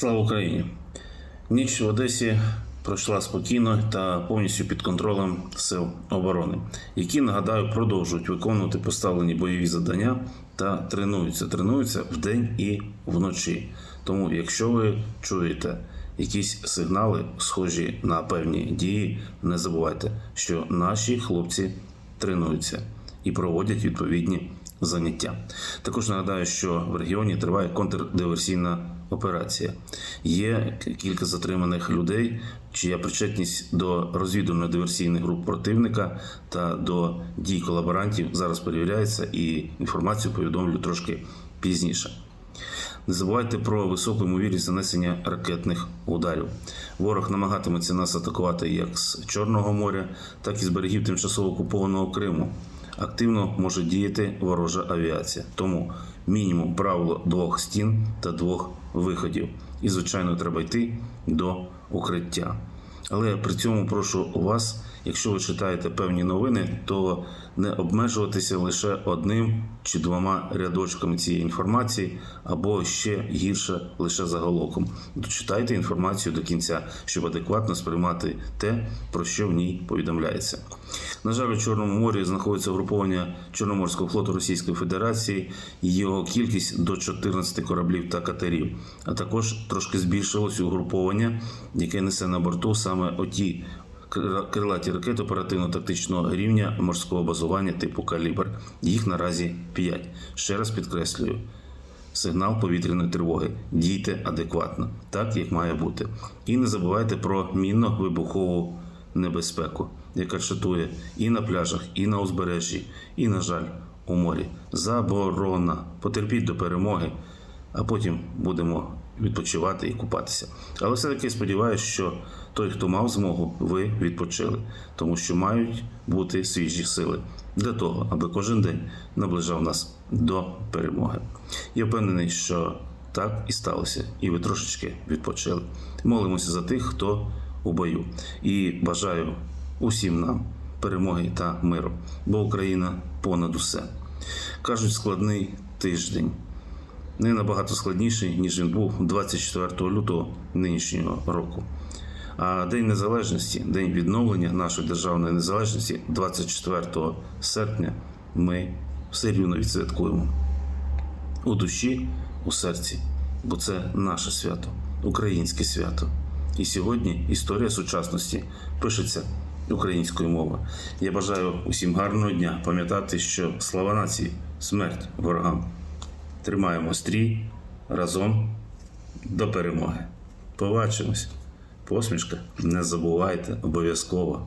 Слава Україні! Ніч в Одесі пройшла спокійно та повністю під контролем сил оборони, які нагадаю продовжують виконувати поставлені бойові завдання та тренуються. Тренуються вдень і вночі. Тому, якщо ви чуєте якісь сигнали, схожі на певні дії, не забувайте, що наші хлопці тренуються і проводять відповідні заняття. Також нагадаю, що в регіоні триває контрдиверсійна операція. Є кілька затриманих людей, чия причетність до розвідувально-диверсійних груп противника та до дій колаборантів зараз перевіряється, і інформацію повідомлю трошки пізніше. Не забувайте про високу ймовірність занесення ракетних ударів. Ворог намагатиметься нас атакувати як з Чорного моря, так і з берегів тимчасово окупованого Криму. Активно може діяти ворожа авіація. Тому мінімум правило двох стін та двох виходів. І, звичайно, треба йти до укриття. Але при цьому прошу вас, якщо ви читаєте певні новини, то не обмежуватися лише одним чи двома рядочками цієї інформації, або ще гірше лише заголовком. Дочитайте інформацію до кінця, щоб адекватно сприймати те, про що в ній повідомляється. На жаль, у Чорному морі знаходиться угруповання Чорноморського флоту Російської Федерації, його кількість до 14 кораблів та катерів, а також трошки збільшилось угруповання, яке несе на борту саме оті крилаті ракети оперативно-тактичного рівня морського базування типу калібр. Їх наразі 5. Ще раз підкреслюю. Сигнал повітряної тривоги. Дійте адекватно, так як має бути. І не забувайте про мінно-вибухову небезпеку, яка чатує і на пляжах, і на узбережжі, і, на жаль, у морі. Заборона. Потерпіть до перемоги, а потім будемо відпочивати і купатися. Але все-таки сподіваюся, що той, хто мав змогу, ви відпочили, тому що мають бути свіжі сили для того, аби кожен день наближав нас до перемоги. Я впевнений, що так і сталося, і ви трошечки відпочили. Молимося за тих, хто у бою, і бажаю усім нам перемоги та миру, бо Україна понад усе. Кажуть, складний тиждень не набагато складніший, ніж він був 24 лютого нинішнього року. А День Незалежності, День відновлення нашої державної незалежності 24 серпня ми все рівно відсвяткуємо у душі, у серці, бо це наше свято, українське свято. І сьогодні історія сучасності пишеться українською мови. Я бажаю усім гарного дня пам'ятати, що слава нації, смерть ворогам. Тримаємо стрій разом до перемоги. Побачимось. Посмішка, не забувайте обов'язково.